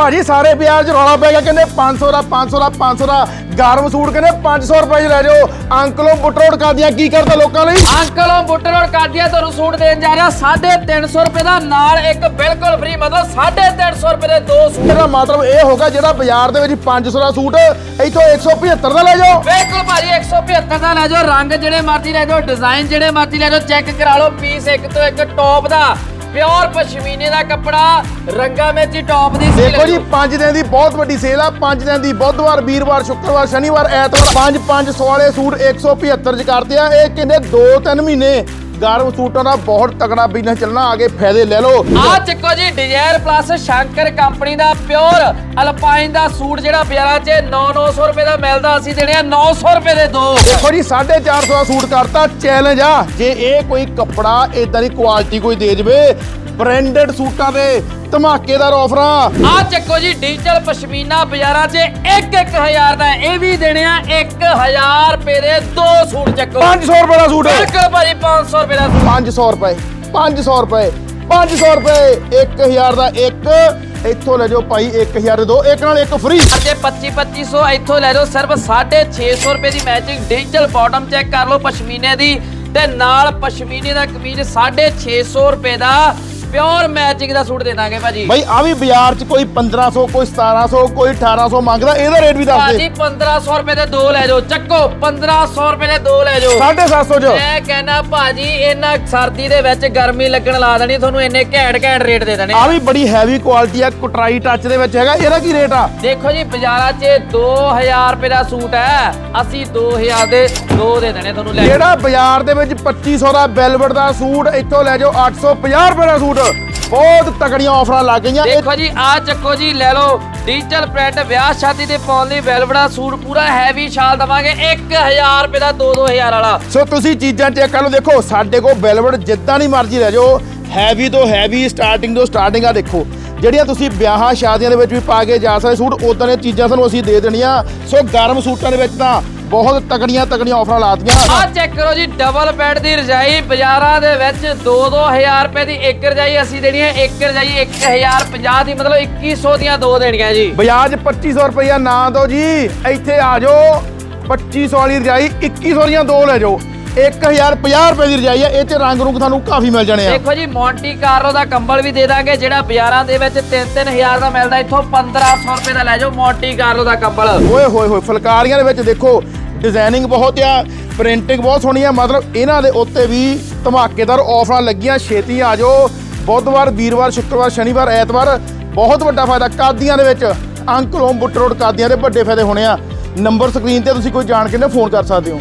ਭਾਜੀ ਸਾਰੇ ਬਾਜ਼ਾਰ 'ਚ ਰੌਲਾ ਪੈ ਗਿਆ। ਕਹਿੰਦੇ 500 ਦਾ 500 ਦਾ 500 ਦਾ ਗਰਮ ਸੂਟ ਕਹਿੰਦੇ 500 ਰੁਪਏ 'ਚ ਲੈ ਜਾਓ। ਅੰਕਲੋਂ ਬੁੱਟਰੋੜ ਕਰਦੀਆਂ ਕੀ ਕਰਦਾ ਲੋਕਾਂ ਲਈ? ਅੰਕਲ ਉਹ ਬੁੱਟਰ ਔਰ ਕਾਦੀਆ ਤੁਹਾਨੂੰ ਸੂਟ ਦੇਣ ਜਾ ਰਿਹਾ। 350 ਰੁਪਏ ਦਾ ਨਾਲ ਇੱਕ ਬਿਲਕੁਲ ਫ੍ਰੀ ਮਤਲਬ 350 ਰੁਪਏ ਦੇ ਦੋ ਸੂਟ। ਇਹਦਾ ਮਤਲਬ ਇਹ ਹੋਗਾ ਜਿਹੜਾ ਬਾਜ਼ਾਰ ਦੇ ਵਿੱਚ 500 ਦਾ ਸੂਟ ਇੱਥੋਂ 175 ਦਾ ਲੈ ਜਾਓ। ਬਿਲਕੁਲ ਭਾਜੀ 175 ਦਾ ਲੈ ਜਾਓ। ਰੰਗ ਜਿਹੜੇ ਮਰਜ਼ੀ ਲੈ ਜਾਓ ਡਿਜ਼ਾਈਨ ਜਿਹੜੇ ਮਰਜ਼ੀ ਲੈ ਜਾਓ ਚੈੱਕ ਕਰਾ ਲਓ। ਪੀਸ ਇੱਕ ਤੋਂ ਇੱਕ ਟੌਪ ਦਾ। ਪਿਓਰ ਪਸ਼ਮੀਨੇ ਦਾ ਕੱਪੜਾ ਰੰਗਾਂ ਵਿੱਚ ਹੀ ਟੌਪ ਦੀ ਸੀ ਦੇਖੋ ਜੀ 5 ਦਿਨ ਦੀ ਬਹੁਤ ਵੱਡੀ ਸੇਲ ਆ। 5 ਦਿਨ ਦੀ ਬੁੱਧਵਾਰ ਵੀਰਵਾਰ ਸ਼ੁੱਕਰਵਾਰ ਸ਼ਨੀਵਾਰ ਐਤਵਾਰ 5 5 ਵਾਲੇ ਸੂਟ 175 ਚ ਕਰਦੇ ਆ। ਇਹ ਕਹਿੰਦੇ 2-3 ਮਹੀਨੇ ਗਰਮ ਸੂਟਾਂ ਦਾ ਬਹੁਤ ਤਕੜਾ ਬਿਜ਼ਨਸ ਚੱਲਣਾ ਆਗੇ ਫਾਇਦੇ ਲੈ ਲਓ। ਆ ਚੱਕੋ ਜੀ ਡਿਜ਼ਾਇਰ ਪਲੱਸ ਸ਼ੰਕਰ ਕੰਪਨੀ ਦਾ ਪਿਓਰ ਅਲਪਾਈਨ ਦਾ ਸੂਟ ਜਿਹੜਾ ਬਾਜ਼ਾਰਾਂ 'ਚ 9-900 ਰੁਪਏ ਦਾ ਮਿਲਦਾ ਅਸੀਂ ਦੇਣੇ ਆ 900 ਰੁਪਏ ਦੇ ਦੋ। ਦੇਖੋ ਜੀ 450 ਦਾ ਸੂਟ ਕਰਤਾ ਚੈਲੰਜ ਆ। ਜੇ ਇਹ ਕੋਈ ਕੱਪੜਾ ਇਦਾਂ ਦੀ ਕੁਆਲਿਟੀ ਕੋਈ ਦੇ ਜਵੇ ਬ੍ਰਾਂਡਡ ਸੂਟਾਂ ਦੇ ਧਮਾਕੇਦਾਰ ਆਫਰਾਂ ਆ ਚੱਕੋ ਜੀ ਡਿਜੀਟਲ ਪਸ਼ਮੀਨਾ ਬਾਜ਼ਾਰਾਂ 'ਚ 1-1000 ਦਾ ਇਹ ਵੀ ਦੇਣੇ ਆ 1000 ਰੁਪਏ ਦੇ ਦੋ ਸੂਟ ਚੱਕੋ। 500 ਰੁਪਏ ਦਾ ਸੂਟ ਬਿਲਕੁਲ ਭਾਜੀ 500 ਰੁਪਏ ਦਾ ਸੂਟ। 500 ਰੁਪਏ 500 ਰੁਪਏ 500 ਰੁਪਏ 1000 ਦਾ ਇੱਕ। ਇੱਥੋਂ ਲੈ ਜਾਓ ਭਾਈ 1000 ਦੇ ਦੋ ਇੱਕ ਨਾਲ ਇੱਕ ਫ੍ਰੀ ਜੇ 25 2500 ਇੱਥੋਂ ਲੈ ਜਾਓ ਸਿਰਫ 650 ਰੁਪਏ ਦੀ ਮੈਚਿੰਗ ਡਿਜੀਟਲ ਬਾਟਮ ਚੈੱਕ ਕਰ ਲਓ ਪਸ਼ਮੀਨੇ ਦੀ। ਤੇ ਨਾਲ ਪਸ਼ਮੀਨੇ ਦਾ ਕਮੀਜ਼ 650 ਰੁਪਏ ਦਾ ਪਿਓਰ ਮੈਚਿੰਗ ਦਾ ਸੂਟ ਦੇ ਦਾਂਗੇ ਭਾਜੀ। ਭਾਈ ਆ ਵੀ ਬਾਜ਼ਾਰ 'ਚ ਕੋਈ 1500 ਕੋਈ 1700 ਕੋਈ 1800 ਮੰਗਦਾ ਇਹਦਾ ਰੇਟ ਵੀ ਦੱਸ ਭਾਜੀ ਦੇ 1500 ਰੁਪਏ ਦੇ ਦੋ ਲੈ ਜਾਓ ਚੱਕੋ 1500 ਰੁਪਏ ਦੇ ਦੋ ਲੈ ਜਾਓ। 750 'ਚ। ਮੈਂ ਕਹਿੰਦਾ ਭਾਜੀ ਇਹਨਾਂ ਸਰਦੀ ਦੇ ਵਿੱਚ ਗਰਮੀ ਲੱਗਣ ਲਾ ਦੇਣੀ ਤੁਹਾਨੂੰ ਇੰਨੇ ਘੈਂਟ ਘੈਂਟ ਰੇਟ ਦੇ ਦੇਣੇ। ਆ ਵੀ ਬੜੀ ਹੈਵੀ ਕੁਆਲਿਟੀ ਆ ਕੁਟਰਾਈ ਟੱਚ ਦੇ ਵਿੱਚ ਹੈਗਾ ਇਹਦਾ ਕੀ ਰੇਟ ਆ? ਦੇਖੋ ਜੀ ਬਾਜ਼ਾਰਾਂ 'ਚ 2000 ਰੁਪਏ ਦਾ ਸੂਟ ਹੈ ਅਸੀਂ 2000 ਦੇ ਦੋ ਦੇ ਦੇਣੇ ਤੁਹਾਨੂੰ ਲੈ ਜਿਹੜਾ ਬਾਜ਼ਾਰ ਦੇ ਵਿੱਚ 2500 ਦਾ ਵੈਲਵਟ ਦਾ ਸੂਟ ਇੱਥੋਂ ਲੈ ਜਾਓ 850 ਰੁਪਏ ਦਾ ਸੂਟ ਬਹੁਤ ਤਕੜੀਆਂ ਆਫਰਾਂ ਲੱਗ ਗਈਆਂ। ਦੇਖੋ ਜੀ ਆ ਚੱਕੋ ਜੀ ਲੈ ਲਓ ਡਿਜੀਟਲ ਪ੍ਰਿੰਟ ਵਿਆਹ ਸ਼ਾਦੀ ਤੇ ਪਾਉਣ ਲਈ ਵੈਲਵੜਾ ਸੂਟ ਪੂਰਾ ਹੈਵੀ ਸ਼ਾਲ ਦਵਾਂਗੇ 1000 ਰੁਪਏ ਦਾ 2-2000 ਵਾਲਾ। ਸੋ ਤੁਸੀਂ ਚੀਜ਼ਾਂ ਚੈੱਕ ਕਰ ਲਓ ਦੇਖੋ ਸਾਡੇ ਕੋਲ ਵੈਲਵਟ ਜਿੱਦਾਂ ਦੀ ਮਰਜ਼ੀ ਲੈ ਜਾਓ ਹੈਵੀ ਤੋਂ ਹੈਵੀ ਸਟਾਰਟਿੰਗ ਤੋਂ ਸਟਾਰਟਿੰਗ ਆ ਦੇਖੋ। ਜਿਹੜੀਆਂ ਤੁਸੀਂ ਵਿਆਹਾਂ ਸ਼ਾਦੀਆਂ ਦੇ ਵਿੱਚ ਵੀ ਪਾ ਕੇ ਜਾ ਸਕਦੇ ਸੂਟ ਉਦਾਂ ਦੀਆਂ ਚੀਜ਼ਾਂ ਤੁਹਾਨੂੰ ਅਸੀਂ ਦੇ ਦੇਣੀਆਂ। ਸੋ ਗਰਮ ਸੂਟਾਂ ਦੇ ਵਿੱਚ ਤਾਂ ਬਹੁਤ ਤਕੜੀਆਂ ਤਕੜੀਆਂ ਆਫਰਾਂ ਲਾਤੀਆਂ। ਆ ਚੈੱਕ ਕਰੋ ਜੀ ਡਬਲ ਬੈੱਡ ਦੀ ਰਜਾਈ ਬਾਜ਼ਾਰਾਂ ਦੇ ਵਿੱਚ 2-2000 ਰੁਪਏ ਦੀ ਇੱਕ ਰਜਾਈ ਅਸੀਂ ਦੇਣੀ ਹੈ ਇੱਕ ਰਜਾਈ 1050 ਦੀ ਮਤਲਬ 2100 ਦੀਆਂ ਦੋ ਦੇਣੀਆਂ ਜੀ। ਬਜਾਜ 2500 ਰੁਪਇਆ ਨਾ ਦਿਓ ਜੀ ਇੱਥੇ ਆ ਜਾਓ 2500 ਵਾਲੀ ਰਜਾਈ 2100 ਦੀਆਂ ਦੋ ਲੈ ਜਾਓ। 1050 ਰੁਪਏ ਦੀ ਰਜਾਈ ਹੈ ਇਹ ਤੇ ਰੰਗ ਰੁੰਗ ਤੁਹਾਨੂੰ ਕਾਫੀ ਮਿਲ ਜਾਣੇ ਆ। ਦੇਖੋ ਜੀ ਮੌਂਟੀ ਕਾਰਲੋ ਦਾ ਕੰਬਲ ਵੀ ਦੇ ਦਾਂਗੇ ਜਿਹੜਾ ਬਾਜ਼ਾਰਾਂ ਦੇ ਵਿੱਚ 3-3000 ਦਾ ਮਿਲਦਾ ਇੱਥੋਂ 1500 ਰੁਪਏ ਦਾ ਲੈ ਜਾਓ ਮੌਂਟੀ ਕਾਰਲੋ ਦਾ ਕੰਬਲ। ਓਏ ਹੋਏ ਹੋਏ ਫੁਲਕਾਰੀਆਂ ਦੇ ਵਿੱਚ ਦੇਖੋ ਡਿਜ਼ਾਈਨਿੰਗ ਬਹੁਤ ਆ, ਪ੍ਰਿੰਟਿੰਗ ਬਹੁਤ ਸੋਹਣੀ ਆ, ਮਤਲਬ ਇਹਨਾਂ ਦੇ ਉੱਤੇ ਵੀ ਧਮਾਕੇਦਾਰ ਆਫਰਾਂ ਲੱਗੀਆਂ ਛੇਤੀ ਆ ਜਾਓ। ਬੁੱਧਵਾਰ, ਵੀਰਵਾਰ, ਸ਼ੁੱਕਰਵਾਰ, ਸ਼ਨੀਵਾਰ, ਐਤਵਾਰ ਬਹੁਤ ਵੱਡਾ ਫਾਇਦਾ, ਕਾਦੀਆਂ ਦੇ ਵਿੱਚ ਅੰਕਲੋਮ ਬੁੱਟ ਰੋਡ ਕਾਦੀਆਂ ਦੇ ਵੱਡੇ ਫਾਇਦੇ ਹੋਣੇ ਆ। ਨੰਬਰ ਸਕਰੀਨ ਤੇ ਤੁਸੀਂ ਕੋਈ ਜਾਣ ਕੇ ਨਾ ਫੋਨ ਕਰ ਸਕਦੇ ਹੋ।